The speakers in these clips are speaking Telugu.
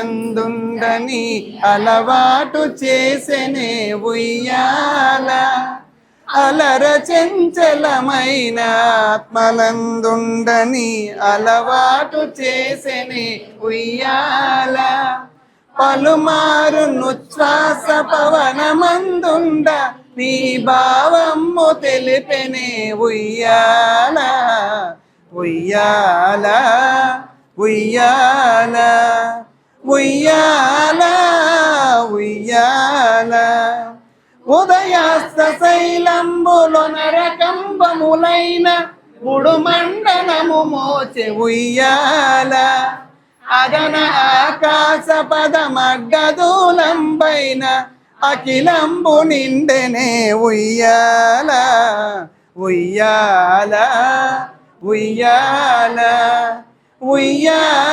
ందుందని అలవాటు చేసెనే ఉయ్యాల. అలర చెంచలమైన ఆత్మలందుండని అలవాటు చేసెనే ఉయ్యాల. పలుమారు నుచ్ఛ్వాస పవనమందుండ నీ భావము తెలిపెనే ఉయ్యాల. ఉయ్యాల ఉయ్యాల. ఉయ్యాల ఉయ్యాల. ఉదయాస్త శైలంబులు నరకంబములైన ముడు మండలము మోచె ఉయ్యాల. అదన ఆకాశ పదమడ్డదూలంబైన అఖిలంబు నిండెనే ఉయ్యాల ఉయ్యాల. ఉయ్యాల ఉయ్యాల ఉయ్యాల.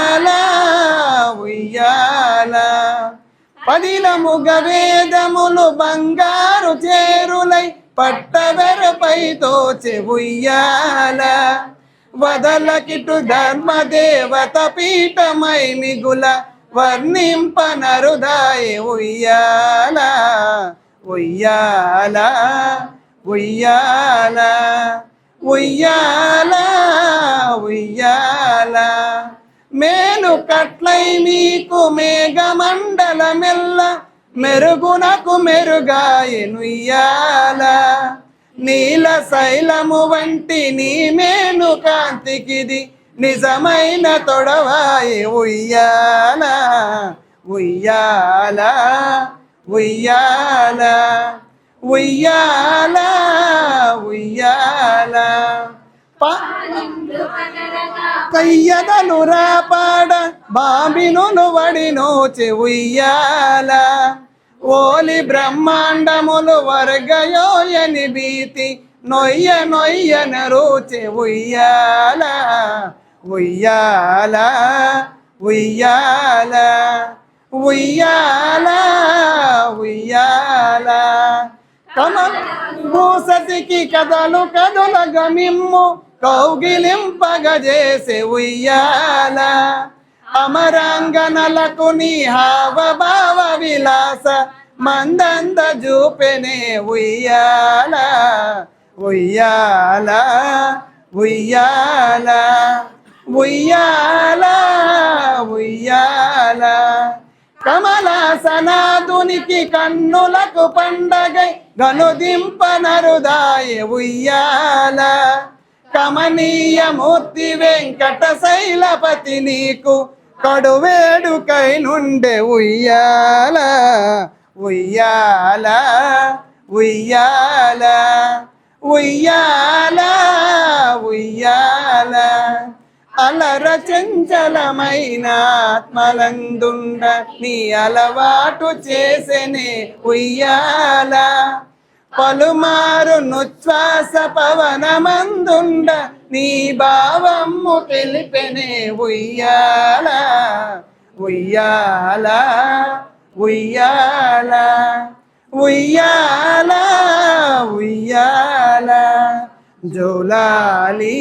పదిలముగ గవేదములు బంగారు చేరులై పట్టవెరపై తోచి ఉయ్యాల. వదలకిటు ధర్మదేవత పీఠమై మిగుల వర్ణింపనరుదాయ ఉయ్యాల. ఉయ్యాల ఉయ్యాల ఉయ్యాల ఉయ్యాల. కట్లై మీకు మేఘమండలమెల్ల మెరుగునకు మెరుగాయనుయ్యాల నీల శైలము వంటి నీ మేను కాంతికిది నిజమైన తొడవాయి ఉయ్యాల. ఉయ్యాల ఉయ్యాల ఉయ్యాల ఉయ్యాల. కయ్యదను రాపాడ బాబిను వడినోచె ఉయ్యాల ఓలి బ్రహ్మాండములు వర్గయోయని భీతి నొయ్య నొయ్యన రోచె ఉయ్యాల ఉయ్యాల ఉయ్యాల ఉయ్యాల ఉయ్యాల. కమ భూసతికి కథలు కథల గమిమ్ము కౌగిలింపగజేసే ఉయ్యాల. అమరాంగనలకు నీ హావభావ విలాస మందంద చూపెనే ఉయ్యాల. ఉయ్యాల ఉయ్యాల ఉయ్యాల ఉయ్యాల. కమలాసనాదునికి కన్నులకు పండగై గనుదింపనరుదాయ ఉయ్యాల. కమనీయ మూర్తి వెంకట శైలపతి నీకు కడువేడుకై నుండే ఉయ్యాల ఉయ్యాల ఉయ్యాల ఉయ్యాల ఉయ్యాల. అలర చంచలమైన ఆత్మలందుండ నీ అలవాటు చేసెనే ఉయ్యాల. పలుమారు నుచ్ఛ్వాస పవనమందుండ నీ భావము తెలిపెనే ఉయ్యాల ఉయ్యాల ఉయ్యాల ఉయ్యాల ఉయ్యాల. జోలాలి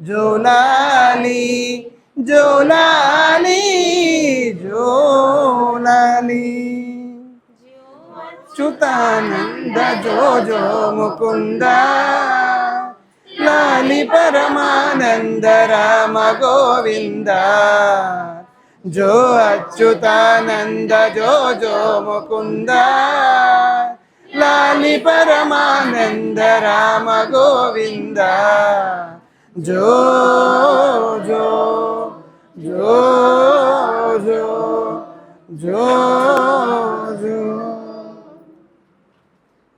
జోలాలి జోలాలి జో చ్యుతానంద జో జో ముకుంద. లాలి పరమానంద రామ గోవింద. జో అచ్యుతానంద జో జో ముకుంద. లాలి పరమానంద రామ గోవింద. జో జో జో జో జో